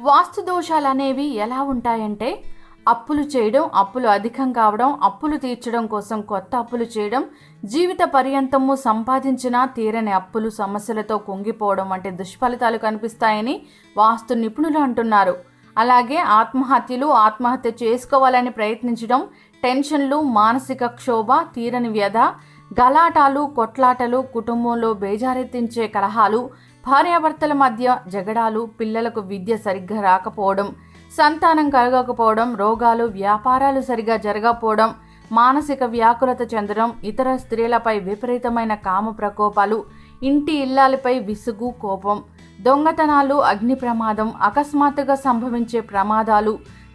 వాస్తు దోషాలు అనేవి ఎలా ఉంటాయంటే అప్పులు చేయడం అప్పులు అధికం కావడం అప్పులు తీర్చడం కోసం కొత్త అప్పులు చేయడం జీవిత పర్యంతము సంపాదించిన తీరని అప్పులు సమస్యలతో కుంగిపోవడం వంటి దుష్ఫలితాలు కనిపిస్తాయని వాస్తు నిపుణులు అంటున్నారు. అలాగే ఆత్మహత్యలు ఆత్మహత్య చేసుకోవాలని ప్రయత్నించడం టెన్షన్లు మానసిక క్షోభ తీరని వ్యధ గలాటాలు కొట్లాటలు కుటుంబంలో బేజారెత్తించే కలహాలు భార్యాభర్తల మధ్య జగడాలు పిల్లలకు విద్య సరిగ్గా రాకపోవడం సంతానం కలగకపోవడం రోగాలు వ్యాపారాలు సరిగా జరగకపోవడం మానసిక వ్యాకులత చెందడం ఇతర స్త్రీలపై విపరీతమైన కామ ప్రకోపాలు ఇంటి ఇల్లాలపై విసుగు కోపం దొంగతనాలు అగ్ని ప్రమాదం అకస్మాత్తుగా సంభవించే ప్రమాదాలు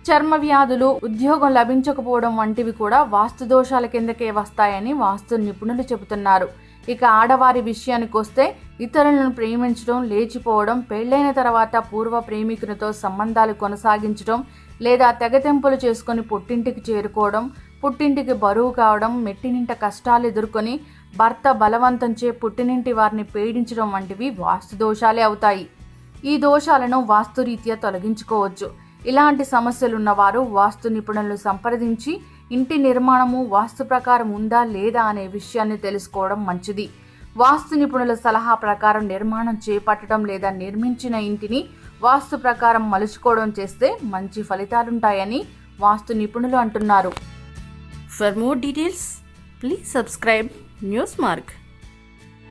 చర్మ వ్యాధులు ఉద్యోగం లభించకపోవడం వంటివి కూడా వాస్తు దోషాల కిందకే వస్తాయని వాస్తు నిపుణులు చెబుతున్నారు. ఇక ఆడవారి విషయానికి వస్తే ఇతరులను ప్రేమించడం లేచిపోవడం పెళ్ళైన తర్వాత పూర్వ ప్రేమికునితో సంబంధాలు కొనసాగించడం లేదా తెగతెంపులు చేసుకొని పుట్టింటికి చేరుకోవడం పుట్టింటికి బరువు కావడం మెట్టినింట కష్టాలు ఎదుర్కొని భర్త బలవంతంచే పుట్టినింటి వారిని పీడించడం వంటివి వాస్తు దోషాలే అవుతాయి. ఈ దోషాలను వాస్తురీత్యా తొలగించుకోవచ్చు. ఇలాంటి సమస్యలున్న వారు వాస్తు నిపుణులను సంప్రదించి ఇంటి నిర్మాణము వాస్తు ప్రకారం ఉందా లేదా అనే విషయాన్ని తెలుసుకోవడం మంచిది. వాస్తు నిపుణుల సలహా ప్రకారం నిర్మాణం చేపట్టడం లేదా నిర్మించిన ఇంటిని వాస్తు ప్రకారం మలుచుకోవడం చేస్తే మంచి ఫలితాలుంటాయని వాస్తు నిపుణులు అంటున్నారు. For more details please subscribe news mark